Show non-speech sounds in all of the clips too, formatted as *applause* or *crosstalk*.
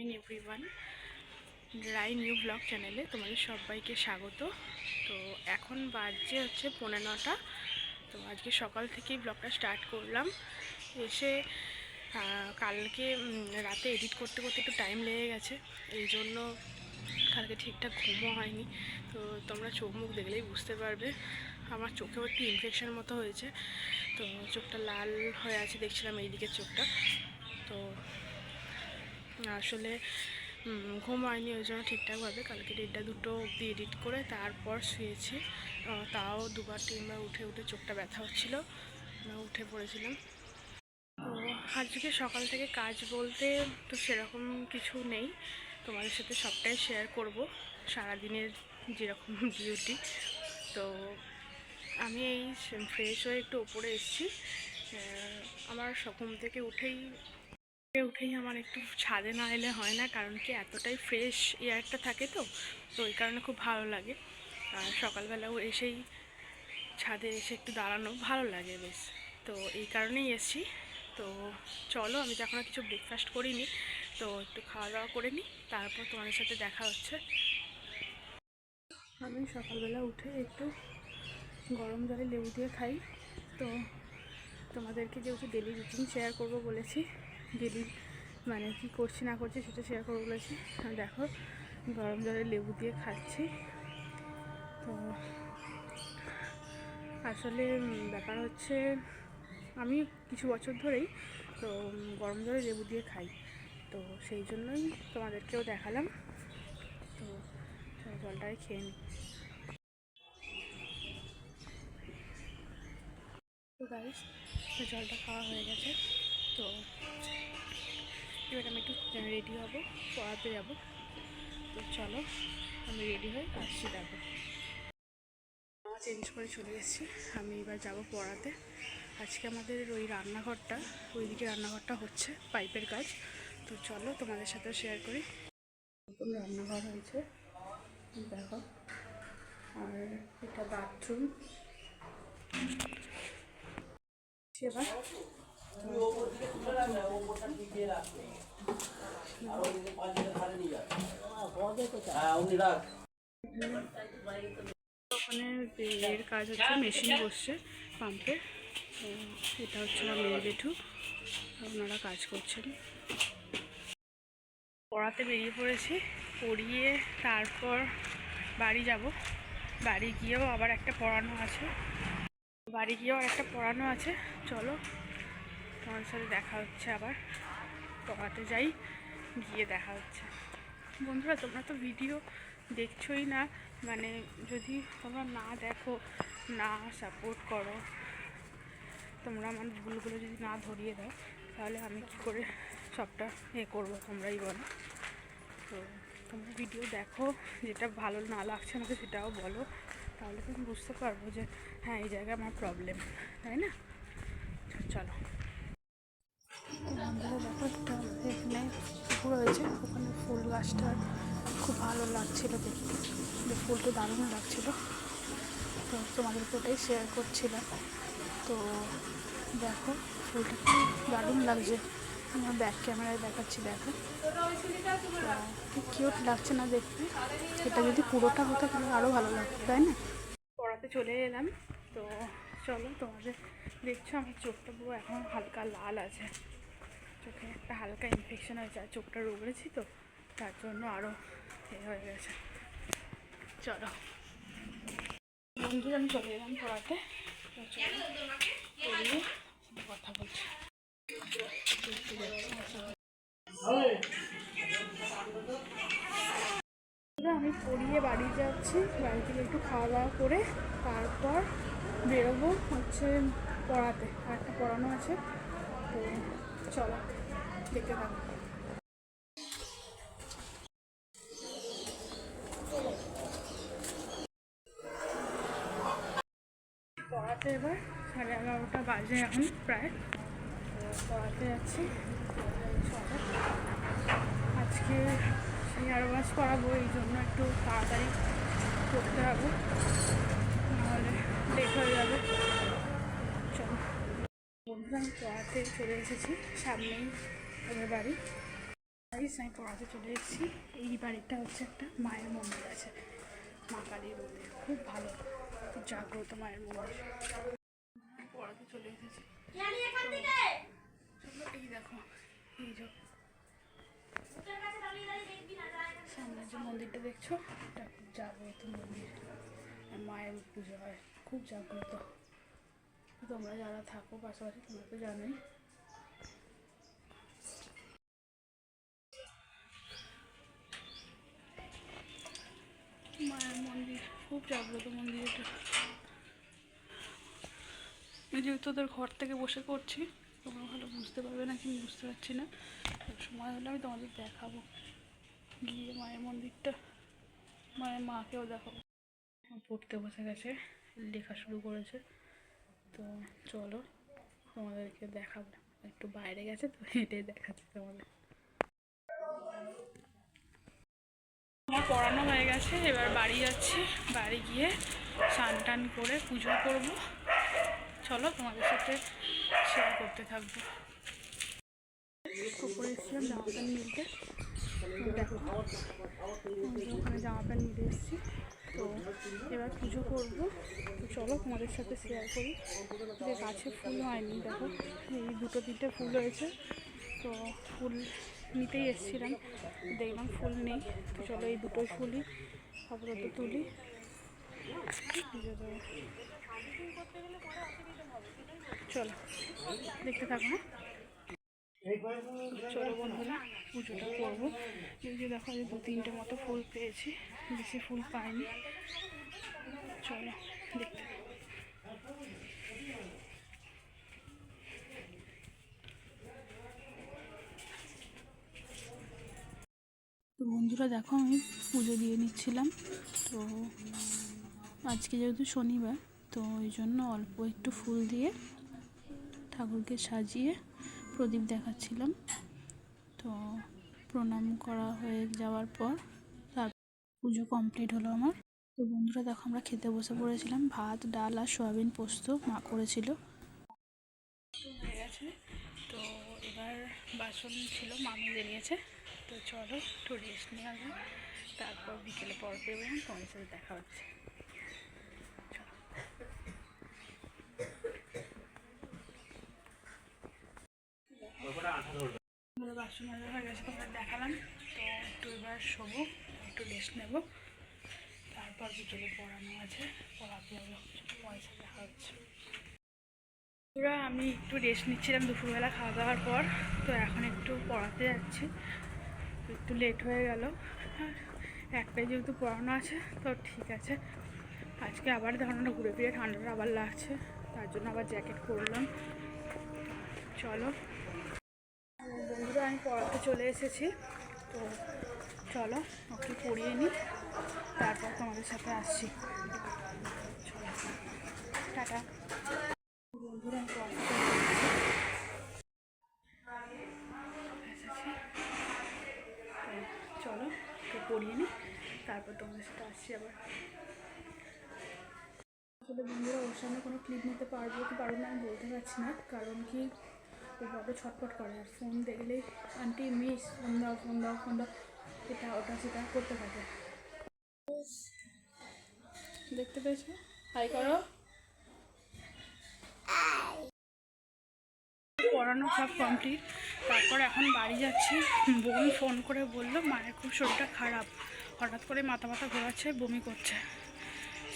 Morning everyone রাই new blog চ্যানেলে তোমাদের সবাইকে স্বাগত। তো এখন বাজছে হচ্ছে পৌনে নটা। তো আজকে সকাল থেকেই ব্লগটা স্টার্ট করলাম। এসে কালকে রাতে এডিট করতে করতে একটু টাইম লেগে গেছে। এই জন্য কালকে ঠিকঠাক ঘুমও হয়নি। তো তোমরা চোখ মুখ দেখলেই বুঝতে পারবে। আমার চোখেও একটু ইনফেকশন মতো হয়েছে। তো চোখটা লাল হয়ে আছে, দেখছিলাম এই দিকের চোখটা। তো আসলে ঘুম হয়নি, ওই জন্য ঠিকঠাকভাবে কালকে দেড়টা দুটো অবধি এডিট করে তারপর শুয়েছি। তাও দুবার, তিনবার উঠে উঠে চোখটা ব্যথা হচ্ছিল। উঠে পড়েছিলাম। তো আজকে সকাল থেকে কাজ বলতে তো সেরকম কিছু নেই। তোমাদের সাথে সবটাই শেয়ার করব। সারাদিনের যেরকম *laughs* ডিউটি তো আমি এই ফ্রেশ হয়ে একটু ওপরে এসেছি। আমার ঘুম থেকে উঠেই উঠে উঠেই আমার একটু ছাদে না এলে হয় না, কারণ কি এতটাই ফ্রেশ এয়ারটা থাকে তো তো ওই কারণে খুব ভালো লাগে। আর সকালবেলাও এসেই ছাদে এসে একটু দাঁড়ানো ভালো লাগে বেশ। তো এই কারণেই এসেছি। তো চলো, আমি তো এখনও কিছু ব্রেকফাস্ট করিনি, তো একটু খাওয়া দাওয়া করে নিই, তারপর তোমাদের সাথে দেখা হচ্ছে। আমি সকালবেলা উঠে একটু গরম জলে লেবু দিয়ে খাই। তো তোমাদেরকে যেহেতু ডেলি রুটিন শেয়ার করব বলেছি ডেলি মানে কি করছি, না করছি সেটা শেয়ার করে বলেছি। দেখো, গরম জলে লেবু দিয়ে খাচ্ছি। তো আসলে ব্যাপার হচ্ছে, আমি কিছু বছর ধরেই তো গরম জলে লেবু দিয়ে খাই। তো সেই জন্যই তোমাদেরকেও দেখালাম। তো জলটাই খেয়ে নিই তো গাইস জলটা খাওয়া হয়ে গেছে। তো এবার আমি একটু রেডি হব, পড়াতে যাব। তো চলো, আমি রেডি হয়ে আসছি দেখো চেঞ্জ করে চলে এসেছি। আমি এবার যাব পড়াতে। আজকে আমাদের ওই রান্নাঘরটা, ওইদিকে রান্নাঘরটা হচ্ছে, পাইপের কাজ। তো চলো, তোমাদের সাথে শেয়ার করি। নতুন রান্নাঘর হয়েছে, দেখো। আর এটা বাথরুম এবার এর কাজ হচ্ছে, মেশিন বসছে পাম্পে। এটা হচ্ছে আমার মেয়ে বেঠু, ওনারা কাজ করছেন। পড়াতে বেরিয়ে পড়েছি, পড়িয়ে তারপর বাড়ি যাব। বাড়ি গিয়েও আবার একটা পড়ানো আছে। বাড়ি গিয়েও আর একটা পড়ানো আছে। চলো তোমার সাথে দেখা হচ্ছে আবার। পড়াতে যাই, গিয়ে দেখা হচ্ছে। বন্ধুরা, তোমরা তো ভিডিও দেখছোই না। মানে যদি তোমরা না দেখো, না সাপোর্ট করো, তোমরা আমার ভুলগুলো যদি না ধরিয়ে দাও, তাহলে আমি কি করে সবটা এ করব তোমরাই বলো। তো তোমরা ভিডিও দেখো, যেটা ভালো না লাগছে আমাকে সেটাও বলো। তাহলে তুমি বুঝতে পারব যে হ্যাঁ এই জায়গায় আমার প্রবলেম তাই না? চলো। ওখানে ফুল গাছটা খুব ভালো লাগছিল দেখতে। ফুলটা দারুণ লাগছিল। তো তোমাদেরকে ওটাই শেয়ার করছিলাম। তো দেখো, ফুলটা খুব দারুণ লাগছে। আমার ব্যাক ক্যামেরায় দেখাচ্ছি, দেখো। কি কিউট লাগছে না দেখতে। এটা যদি পুরোটা হতো তাহলে আরও ভালো লাগতো, তাই না? পড়াতে চলে এলাম। তো চলো, তোমাদের দেখছ, আমার চোখটা পুরো এখন হালকা লাল আছে। চোখে একটা হালকা ইনফেকশন হয়েছে, আর চোখটা রুগড়েছি তো। তার জন্য আরও এ হয়ে গেছে। চলো। বন্ধুরা, আমি চলে এলাম পড়াতে। কথা বলছি আমি পড়িয়ে বাড়ি যাচ্ছি। বাড়ি থেকে একটু খাওয়া দাওয়া করে তারপর বেরোবো হচ্ছে পড়াতে। একটা পড়ানো আছে। তো চলো, দেখতে থাকো। এবার, সাড়ে এগারোটা বাজে এখন প্রায়। পড়াতে যাচ্ছি। আজকে ওয়াশ করাবো, এই জন্য একটু তাড়াতাড়ি করতে হবে। নাহলে লেট হয়ে যাবে। চলো। বন্ধুরা আমি পড়াতে চলে এসেছি, সামনেই আমার বাড়ি। আমি পড়াতে চলে এসেছি। এই বাড়িটা হচ্ছে একটা মায়ের মন্দির আছে, মা কালীর মন্দির। খুব ভালো। জাগ্রত মায়ের মন্দির। পড়াতে চলে এসেছি। এই দেখো এই যে সামনে যে মন্দিরটা দেখছ এটা খুব জাগ্রত মন্দির। আর মায়ের পুজো হয় খুব জাগ্রত। তোমরা যারা থাকো পাশাপাশি তোমরা তো জানোই মায়ের মন্দির খুব জাগ্রত মন্দির এটা আমি যেহেতু তোদের ঘর থেকে বসে করছি, তোমরা ভালো বুঝতে পারবে না কি বুঝতে পারছি না। সময় হলে আমি তোমাদের দেখাবো, গিয়ে মায়ের মন্দিরটা, মায়ের মাকেও দেখাবো। পড়তে বসে গেছে, লেখা শুরু করেছে। তো চলো, তোমাদেরকে দেখাবো। একটু বাইরে গেছে, তো এটাই দেখাচ্ছি তোমাদের। আমার পড়ানো হয়ে গেছে, এবার বাড়ি যাচ্ছি। বাড়ি গিয়ে স্নান টান করে পুজো করব। চলো তোমাদের সাথে শেয়ার করতে থাকব। উপরে এসেছিলাম জামা প্যান্ট নিতে। দেখো, ওখানে জামা প্যান্ট নিতে এসেছি। তো এবার পুজো করব। চলো তোমাদের সাথে শেয়ার করি। যে গাছে ফুল হয়নি, দেখো, এই দুটো তিনটে ফুল হয়েছে। তো ফুল নিতেই এসেছিলাম। দেখলাম ফুল নেই, তো চলো এই দুটো ফুলই আপাতত তুলি। চলো, দেখতে থাকো হ্যাঁ? চলো বন্ধুরা, পুজোটা করব। এই যে দেখো, এই দু তিনটে মতো ফুল পেয়েছি, বেশি ফুল পাইনি। চলো, দেখতে বন্ধুরা দেখো আমি পুজো দিয়ে নিচ্ছিলাম। তো আজকে যেহেতু শনিবার, তো ওই জন্য অল্প একটু ফুল দিয়ে ঠাকুরকে সাজিয়ে প্রদীপ দেখাচ্ছিলাম। তো প্রণাম করা হয়ে যাওয়ার পর তার পুজো কমপ্লিট হলো আমার। তো বন্ধুরা দেখো আমরা খেতে বসে পড়েছিলাম। ভাত, ডাল আর সয়াবিন পোস্ত মা করেছিল। হয়ে গেছে তো এবার বাসন ছিল, মামি নিয়েছে তো চলো একটু রেস্ট নিয়ে আসব তারপর বিকেলে পর পেয়ে তোমার সাথে দেখা হচ্ছে। আমরা বাসন মাজা হয়ে গেছে, তোমাদের দেখালাম। তো একটু এবার শোবো, একটু রেস্ট নেব। তারপর বিকেলে পড়ানো আছে, পড়াতে তোমার সাথে দেখা হচ্ছে। আমি একটু রেস্ট নিচ্ছিলাম দুপুরবেলা খাওয়া দাওয়ার পর। তো এখন একটু পড়াতে যাচ্ছি। একটু লেট হয়ে গেল। একটাই যেহেতু পড়ানো আছে, তো ঠিক আছে। আজকে আবার ধারণা ঘুরে ফিরে ঠান্ডাটা আবার লাগছে, তার জন্য আবার জ্যাকেট পরলাম। চলো। বন্ধুরা, আমি পড়াতে চলে এসেছি, তো চলো, ওকে পড়িয়ে নিই, তারপর তোমাদের সাথে আসছি। টাটা। বন্ধুরা, আমি পড়াতে চলে এসেছি এসেছি তো চলো ওকে পড়িয়ে নিই তারপর তোমাদের সাথে আসছি আবার। আসলে বন্ধুরা, ওর সামনে কোনো ক্লিপ নিতে পারব কি পারব না আমি বলতে পারছি না, কারণ কি ও বড় ছটফট করে আর ফোন দেখলেই আন্টি মিস ফোন দাও ফোন দাও ফোন দাও, এটা, ওটা, সেটা করতে থাকে। দেখতে পেয়েছ? হাই করো। পড়ানো সব কমপ্লিট তারপর এখন বাড়ি যাচ্ছি। বোন ফোন করে বলল, মায়ের খুব শরীরটা খারাপ। হঠাৎ করে মাথা মাথা ঘোরাচ্ছে, বমি করছে।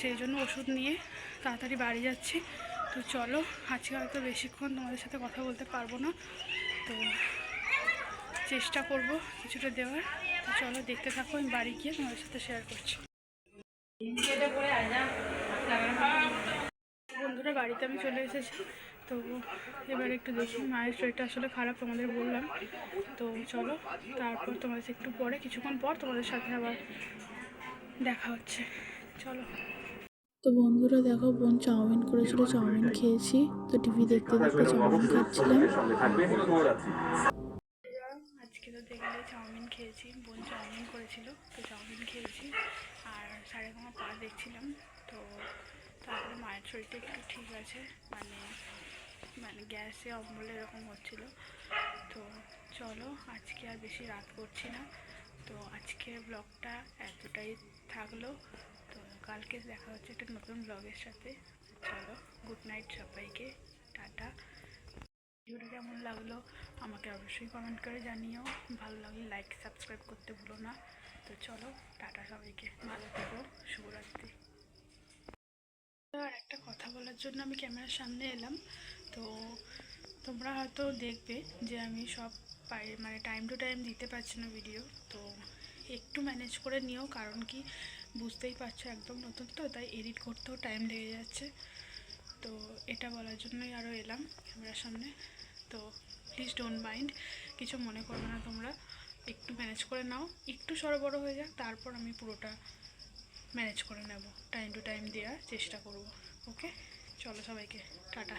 সেই জন্য ওষুধ নিয়ে তাড়াতাড়ি বাড়ি যাচ্ছি। তো চলো, আজকে হয়তো বেশিক্ষণ তোমাদের সাথে কথা বলতে পারব না। তো চেষ্টা করব কিছুটা দেওয়ার। তো চলো, দেখতে থাকো, আমি বাড়ি গিয়ে তোমাদের সাথে শেয়ার করছি। বন্ধুরা, বাড়িতে আমি চলে এসেছি। তো এবার একটু দেখি মায়ের শরীরটা আসলে খারাপ তোমাদের বললাম। তো চলো তারপর তোমাদের একটু পরে কিছুক্ষণ পর তোমাদের সাথে আবার দেখা হচ্ছে। চলো। তো বন্ধুরা দেখো বোন চাউমিন করেছিল চাউমিন খেয়েছি। তো টিভি দেখতে দেখতে চাউমিন খাচ্ছিলাম। আজকে তো দেখলে চাউমিন খেয়েছি বোন চাউমিন করেছিল তো চাউমিন খেয়েছি। আর সাড়ে ঘমা পা দেখছিলাম তো তারপরে মায়ের শরীরটা একটু ঠিক আছে মানে গ্যাসে অম্বল এরকম হচ্ছিল। তো চলো, আজকে আর বেশি রাত করছি না। তো আজকের ব্লগটা এতটাই থাকল। তো কালকে দেখা হচ্ছে একটা নতুন ব্লগের সাথে। চলো গুড নাইট সবাইকে, টাটা। ভিডিওটা কেমন লাগল আমাকে অবশ্যই কমেন্ট করে জানিও। ভালো লাগলে লাইক সাবস্ক্রাইব করতে ভুলো না। তো চলো, টাটা সবাইকে। ভালো থেকো, শুভরাত্রি। আর একটা কথা বলার জন্য আমি ক্যামেরার সামনে এলাম। তো তোমরা হয়তো দেখবে যে আমি সব পাই মানে টাইম টু টাইম দিতে পারছি না ভিডিও তো একটু ম্যানেজ করে নিও, কারণ কি বুঝতেই পারছ একদম নতুন তো, তাই এডিট করতেও টাইম লেগে যাচ্ছে। তো এটা বলার জন্যই আরও এলাম ক্যামেরার সামনে। তো প্লিজ ডোন্ট মাইন্ড কিছু মনে করবে না তোমরা। একটু ম্যানেজ করে নাও, একটু সরবরাহ হয়ে যাক, তারপর আমি পুরোটা ম্যানেজ করে নেব। টাইম টু টাইম দেওয়ার চেষ্টা করব। ওকে চলো সবাইকে টাটা।